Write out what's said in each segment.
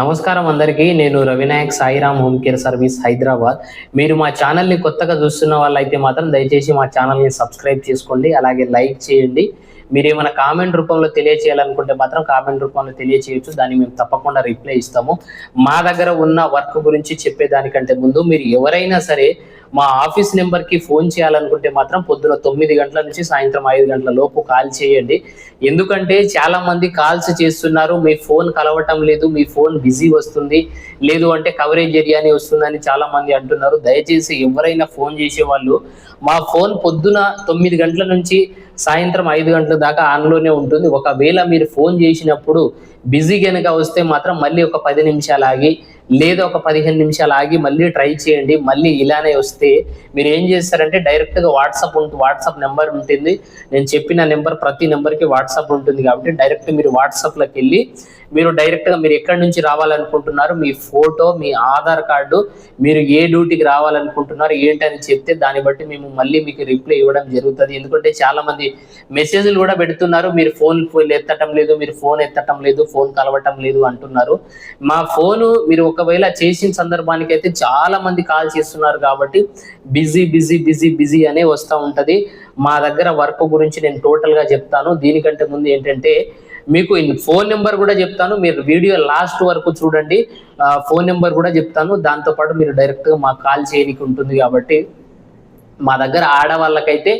నమస్కారం అందరికీ. నేను Ravinayak Sairam home care service Hyderabad. మీరు మా ఛానల్ని కొత్తగా చూస్తున్న వాళ్ళైతే మాత్రం దయచేసి మా ఛానల్ని సబ్స్క్రైబ్ చేసుకోండి. అలాగే లైక్ చేయండి. మీరు ఏమైనా కామెంట్ రూపంలో తెలియచేయాలనుకుంటే మాత్రం కామెంట్ రూపంలో తెలియచేయచ్చు. దాన్ని మేము తప్పకుండా రిప్లై ఇస్తాము. మా దగ్గర ఉన్న వర్క్ గురించి చెప్పేదానికంటే ముందు మీరు ఎవరైనా సరే మా ఆఫీస్ నెంబర్కి ఫోన్ చేయాలనుకుంటే మాత్రం పొద్దున తొమ్మిది గంటల నుంచి సాయంత్రం ఐదు గంటల లోపు కాల్ చేయండి. ఎందుకంటే చాలా మంది కాల్స్ చేస్తున్నారు. మీ ఫోన్ కలవటం లేదు. మీ ఫోన్ బిజీ వస్తుంది. లేదు అంటే కవరేజ్ ఏరియాని వస్తుందని చాలా మంది అంటున్నారు. దయచేసి ఎవరైనా ఫోన్ చేసే వాళ్ళు మా ఫోన్ పొద్దున తొమ్మిది గంటల నుంచి సాయంత్రం ఐదు గంటల దాకా ఆన్లోనే ఉంటుంది. ఒకవేళ మీరు ఫోన్ చేసినప్పుడు బిజీ కనుక వస్తే మాత్రం మళ్ళీ ఒక పది నిమిషాలు ఆగి లేదా ఒక పదిహేను నిమిషాలు ఆగి మళ్ళీ ట్రై చేయండి మళ్ళీ ఇలానే వస్తే మీరు ఏం చేస్తారంటే డైరెక్ట్గా వాట్సాప్ ఉంటుంది వాట్సాప్ నెంబర్ ఉంటుంది. నేను చెప్పిన నెంబర్ ప్రతి నెంబర్కి వాట్సాప్ ఉంటుంది కాబట్టి డైరెక్ట్ మీరు వాట్సాప్లోకి వెళ్ళి మీరు డైరెక్ట్గా మీరు ఎక్కడి నుంచి రావాలనుకుంటున్నారు మీ ఫోటో మీ ఆధార్ కార్డు మీరు ఏ డ్యూటీకి రావాలనుకుంటున్నారు ఏంటని చెప్తే దాన్ని బట్టి మేము మళ్ళీ మీకు రిప్లై ఇవ్వడం జరుగుతుంది. ఎందుకంటే చాలా మంది మెసేజ్లు కూడా పెడుతున్నారు మీరు ఫోన్ ఎత్తటం లేదు మీరు ఫోన్ ఎత్తటం లేదు ఫోన్ కలవటం లేదు అంటున్నారు. మా ఫోను మీరు ఒకవేళ చేసిన సందర్భానికి అయితే చాలా మంది కాల్ చేస్తున్నారు కాబట్టి బిజీ బిజీ బిజీ బిజీ అనే వస్తూ ఉంటది. మా దగ్గర వర్క్ గురించి నేను టోటల్గా చెప్తాను. దీనికంటే ముందు ఏంటంటే మీకు ఫోన్ నెంబర్ కూడా చెప్తాను. మీరు వీడియో లాస్ట్ వరకు చూడండి. ఫోన్ నెంబర్ కూడా చెప్తాను. దాంతో పాటు మీరు డైరెక్ట్గా మాకు కాల్ చేయడానికి ఉంటుంది కాబట్టి మా దగ్గర ఆడవాళ్ళకైతే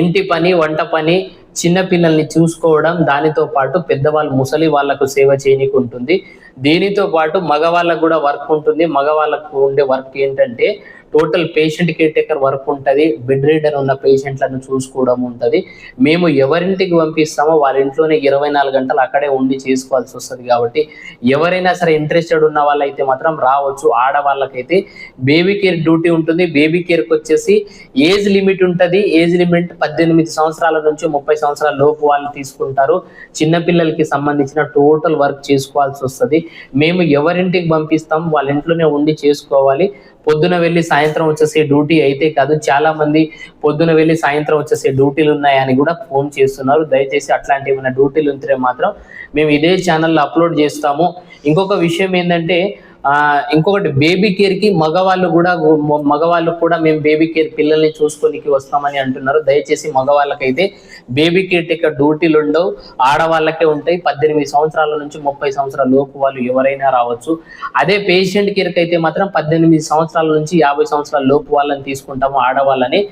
ఇంటి పని వంట పని చిన్నపిల్లల్ని చూసుకోవడం దానితో పాటు పెద్దవాళ్ళు ముసలి వాళ్ళకు సేవ చేయనీకి ఉంటుంది దీనితో పాటు మగవాళ్ళకు కూడా వర్క్ ఉంటుంది. మగవాళ్ళకు ఉండే వర్క్ ఏంటంటే total patient care taker work ఉంటుంది. బెడ్ రీడర్ ఉన్న పేషెంట్లను చూసుకోవడం ఉంటుంది. మేము ఎవరింటికి పంపిస్తామో వాళ్ళ ఇంట్లోనే ఇరవై నాలుగు గంటలు అక్కడే ఉండి చేసుకోవాల్సి వస్తుంది కాబట్టి ఎవరైనా సరే ఇంట్రెస్టెడ్ ఉన్న వాళ్ళైతే మాత్రం రావచ్చు. ఆడవాళ్ళకైతే బేబీ కేర్ డ్యూటీ ఉంటుంది. బేబీ కేర్కి వచ్చేసి ఏజ్ లిమిట్ ఉంటుంది. ఏజ్ లిమిట్ పద్దెనిమిది సంవత్సరాల నుంచి ముప్పై సంవత్సరాల లోపు వాళ్ళు తీసుకుంటారు. చిన్నపిల్లలకి సంబంధించిన టోటల్ వర్క్ చేసుకోవాల్సి వస్తుంది. మేము ఎవరింటికి పంపిస్తాం వాళ్ళ ఇంట్లోనే ఉండి చేసుకోవాలి. పొద్దున వెళ్ళి సాయంత్రం సాయంత్రం వచ్చేసే డ్యూటీ అయితే కాదు. చాలా మంది పొద్దున వెళ్ళి సాయంత్రం వచ్చేసే డ్యూటీలు ఉన్నాయని కూడా ఫోన్ చేస్తున్నారు. దయచేసి అట్లాంటి ఏమైనా డ్యూటీలు ఉంటే మాత్రం మేము ఇదే ఛానల్లో అప్లోడ్ చేస్తాము. ఇంకొక విషయం ఏంటంటే ఇంకొకటి బేబీ కేర్కి మగవాళ్ళు కూడా మగవాళ్ళు కూడా మేము బేబీ కేర్ పిల్లల్ని చూసుకోనికి వస్తామని అంటున్నారు. దయచేసి మగవాళ్ళకైతే బేబీ కేర్ టేకర్ డ్యూటీలు ఉండవు. ఆడవాళ్ళకే ఉంటాయి. పద్దెనిమిది సంవత్సరాల నుంచి ముప్పై సంవత్సరాల లోపు వాళ్ళు ఎవరైనా రావచ్చు. అదే పేషెంట్ కేర్కి అయితే మాత్రం పద్దెనిమిది సంవత్సరాల నుంచి యాభై సంవత్సరాల లోపు వాళ్ళని తీసుకుంటాము ఆడవాళ్ళని.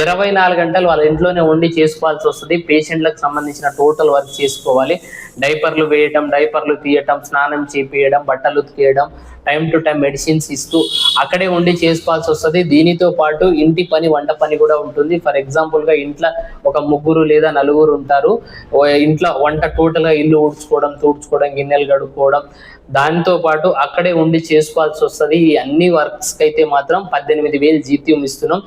ఇరవై నాలుగు గంటలు వాళ్ళ ఇంట్లోనే ఉండి చేసుకోవాల్సి వస్తుంది. పేషెంట్లకు సంబంధించిన టోటల్ వర్క్ చేసుకోవాలి. డైపర్లు వేయటం డైపర్లు తీయటం స్నానం చేపియడం బట్టలు ఉతికేయడం టైం టు టైం మెడిసిన్స్ ఇస్తూ అక్కడే ఉండి చేసుకోవాల్సి వస్తుంది. దీనితో పాటు ఇంటి పని వంట పని కూడా ఉంటుంది. ఫర్ ఎగ్జాంపుల్గా ఇంట్లో ఒక ముగ్గురు లేదా నలుగురు ఉంటారు. ఇంట్లో వంట టోటల్గా ఇల్లు ఊడ్చుకోవడం తూడ్చుకోవడం గిన్నెలు కడుక్కోవడం దాంతో పాటు అక్కడే ఉండి చేసుకోవాల్సి వస్తుంది. ఈ అన్ని వర్క్స్ అయితే మాత్రం పద్దెనిమిది వేలు జీతం ఇస్తున్నాం.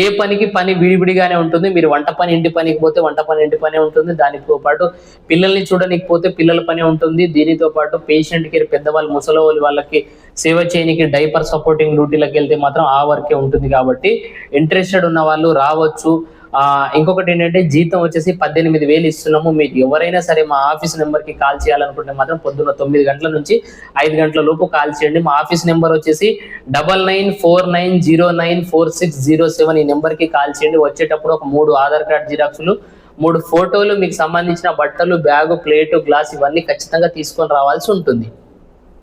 ఏ పనికి పని విడివిడిగానే ఉంటుంది. మీరు వంట పని ఇంటి పనికి పోతే వంట పని ఇంటి పని ఉంటుంది. దానితో పాటు పిల్లల్ని చూడడానికి పోతే పిల్లల పని ఉంటుంది. దీనితో పాటు పేషెంట్ కేర్ పెద్దవాళ్ళు ముసలి వాళ్ళకి సేవ చేయనికి డైపర్ సపోర్టింగ్ డ్యూటీలకు వెళ్తే మాత్రం ఆ వర్కే ఉంటుంది కాబట్టి ఇంట్రెస్టెడ్ ఉన్న వాళ్ళు రావచ్చు. ఇంకొకటి ఏంటంటే జీతం వచ్చేసి పద్దెనిమిది వేలు ఇస్తున్నాము. మీకు ఎవరైనా సరే మా ఆఫీస్ నెంబర్కి కాల్ చేయాలనుకుంటే మాత్రం పొద్దున్న తొమ్మిది గంటల నుంచి ఐదు గంటల లోపు కాల్ చేయండి. మా ఆఫీస్ నెంబర్ వచ్చేసి double nine four nine zero nine four six zero seven ఈ నెంబర్కి కాల్ చేయండి. వచ్చేటప్పుడు ఒక మూడు ఆధార్ కార్డ్ జిరాక్సులు మూడు ఫోటోలు మీకు సంబంధించిన బట్టలు బ్యాగు ప్లేటు గ్లాస్ ఇవన్నీ ఖచ్చితంగా తీసుకొని రావాల్సి ఉంటుంది.